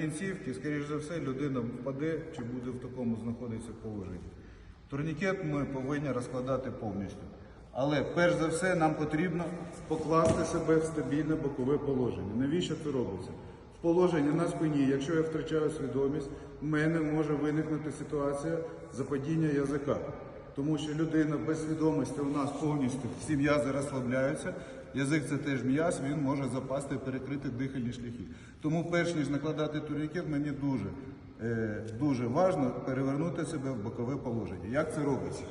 кінцівки, скоріш за все, людина впаде чи буде в такому знаходитися положенні. Турнікет ми повинні розкладати повністю. Але перш за все нам потрібно покласти себе в стабільне бокове положення. Навіщо це робиться? В положенні на спині, якщо я втрачаю свідомість, в мене може виникнути ситуація западіння язика. Тому що людина без свідомості у нас повністю всі м'язи розслабляються. Язик це теж м'яз, він може запасти і перекрити дихальні шляхи. Тому, перш ніж накладати турнікет, мені дуже, е, дуже важливо перевернути себе в бокове положення. Як це робиться?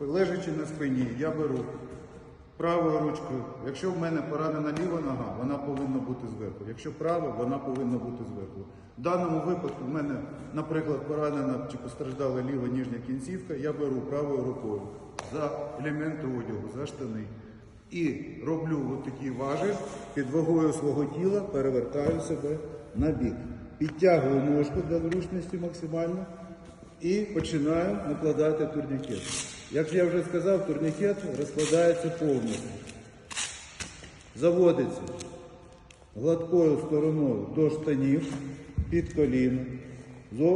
Лежачи на спині, я беру правою ручкою. Якщо в мене поранена ліва нога, вона повинна бути зверху. Якщо права, вона повинна бути зверху. В даному випадку в мене, наприклад, поранена чи постраждала ліва ніжня кінцівка, я беру правою рукою за елементи одягу, за штани. І роблю такий важіль, під вагою свого тіла перевертаю себе на бік. Підтягую ножку для зручності максимально і починаю накладати турнікет. Як я вже сказав, турнікет розкладається повністю. Заводиться гладкою стороною до штанів під коліно,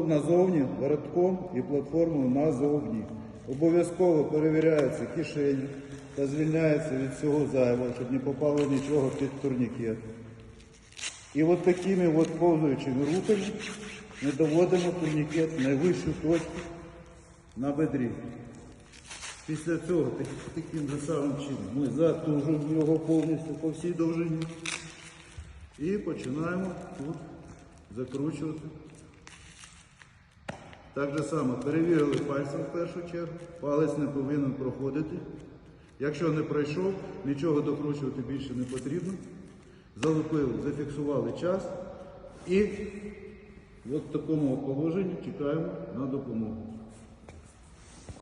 назовні воротком і платформою назовні. Обов'язково перевіряється кишені та звільняється від всього зайвого, щоб не попало нічого під турнікет. І от такими от повзуючими рухами ми доводимо турнікет в найвищу точку на бедрі. Після цього таким же самим чином ми затужуємо його повністю по всій довжині і починаємо тут закручувати. Так же само перевірили пальцем в першу чергу, палець не повинен проходити. Якщо не пройшов, нічого докручувати більше не потрібно. Залупили, зафіксували час і в такому положенні чекаємо на допомогу.